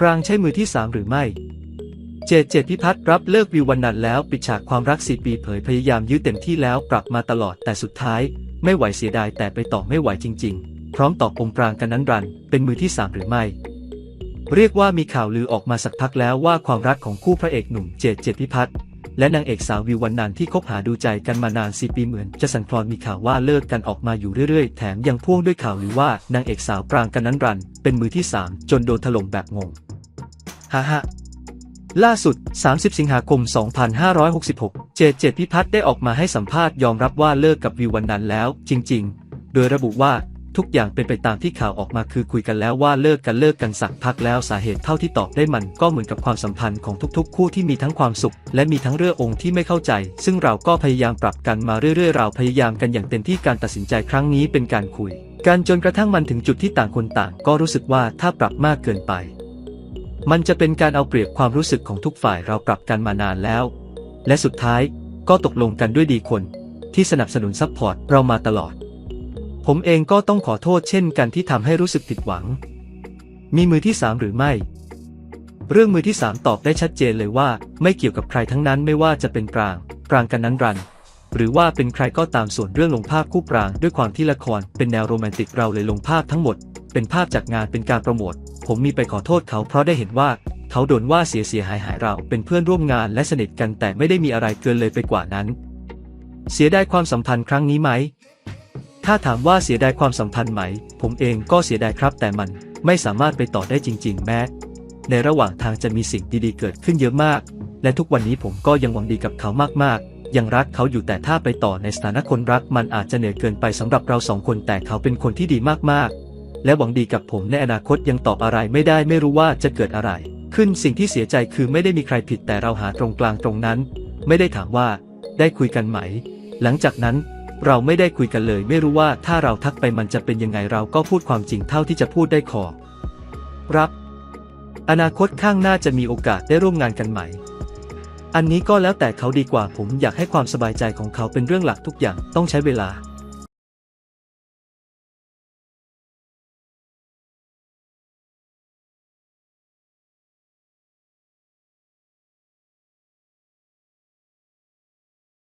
ปรางใช่มือที่สามหรือไม่ เจดเจดพิพัฒน์รับเลิกวิววันนันแล้วปิดฉากความรักสี่ปีเผยพยายามยื้อเต็มที่แล้วปรับมาตลอดแต่สุดท้าย ไม่ไหวเสียดายแต่ไปต่อไม่ไหวจริง ๆ พร้อมตอบปมปรางกันนั้นรัน เป็นมือที่สามหรือไม่ เรียกว่ามีข่าวลือออกมาสักพักแล้วว่าความรักของคู่พระเอกหนุ่มเจดเจดพิพัฒน์และนางเอกสาววิววันนันที่คบหาดูใจกันมานานสี่ปีเหมือน จะสั่นคลอนมีข่าวว่าเลิกกันออกมาอยู่เรื่อยๆ แถมยังพ่วงด้วยข่าวลือว่านางเอกสาวปรางกันนั้นรัน เป็นมือที่สามจนโดนถล่มแบบงง ฮ่าฮ่าล่าสุด 30 สิงหาคม 2566 เจดเจดพิพัฒน์ได้ออกมาให้สัมภาษณ์ยอมรับว่าเลิกกับวิววันนั้นแล้ว จริง ๆ โดยระบุว่าทุกอย่างเป็นไปตามที่ข่าวออกมาคือคุยกันแล้วว่าเลิกกันเลิกกันสักพักแล้วสาเหตุเท่าที่ตอบได้มันก็เหมือนกับความสัมพันธ์ของทุกๆ คู่ที่มีทั้งความสุข และมีทั้งเรื่ององค์ที่ไม่เข้าใจ ซึ่งเราก็พยายามปรับกันมาเรื่อยๆ เราพยายามกันอย่างเต็มที่การตัดสินใจครั้งนี้เป็นการคุย กันจนกระทั่งมันถึงจุดที่ต่างคนต่าง ก็รู้สึกว่าถ้าปรับมากเกินไป มันจะเป็นการเอาเปรียบความรู้สึกของทุกฝ่ายเราปรับกันมานานแล้ว และสุดท้ายก็ตกลงกันด้วยดีคน ที่สนับสนุนซัพพอร์ตเรามาตลอด ผมเองก็ต้องขอโทษเช่นกันที่ทำให้รู้สึกผิดหวัง มีมือที่สามหรือไม่ เรื่องมือที่สามตอบได้ชัดเจนเลยว่า ไม่เกี่ยวกับใครทั้งนั้นไม่ว่าจะเป็นปรางปรางกันนั้นรัน หรือว่าเป็นใครก็ตามส่วนเรื่องลงภาพคู่ปราง ด้วยความที่ละครเป็นแนวโรแมนติกเราเลยลงภาพทั้งหมด เป็นภาพจากงานเป็นการโปรโมทผมมีไปขอโทษเขาเพราะได้เห็นว่าเขาโดนว่าเสียเสียหายหายเราเป็นเพื่อนร่วมงานและสนิทกันแต่ไม่ได้มีอะไรเกินเลยไปกว่านั้น เสียดายความสัมพันธ์ครั้งนี้ไหม ถ้าถามว่าเสียดายความสัมพันธ์ไหม ผมเองก็เสียดายครับ แต่มันไม่สามารถไปต่อได้จริง ๆ แม้ ในระหว่างทางจะมีสิ่งดีๆ เกิดขึ้นเยอะมาก และทุกวันนี้ผมก็ยังหวังดีกับเขามากๆ ยังรักเขาอยู่แต่ถ้าไปต่อในสถานะคนรักมันอาจจะเหนื่อยเกินไปสำหรับเราสองคนแต่เขาเป็นคนที่ดีมากๆ และหวังดีกับผมในอนาคตยังตอบอะไรไม่ได้ไม่รู้ว่าจะเกิดอะไร ขึ้นสิ่งที่เสียใจคือไม่ได้มีใครผิดแต่เราหาตรงกลางตรงนั้น ไม่ได้ถามว่า ได้คุยกันไหม หลังจากนั้นเราไม่ได้คุยกันเลย ไม่รู้ว่าถ้าเราทักไปมันจะเป็นยังไงเราก็พูดความจริงเท่าที่จะพูดได้ขอรับ อนาคตข้างหน้าจะมีโอกาสได้ร่วมงานกันไหม อันนี้ก็แล้วแต่เขาดีกว่าผมอยากให้ความสบายใจของเขาเป็นเรื่องหลักทุกอย่างต้องใช้เวลา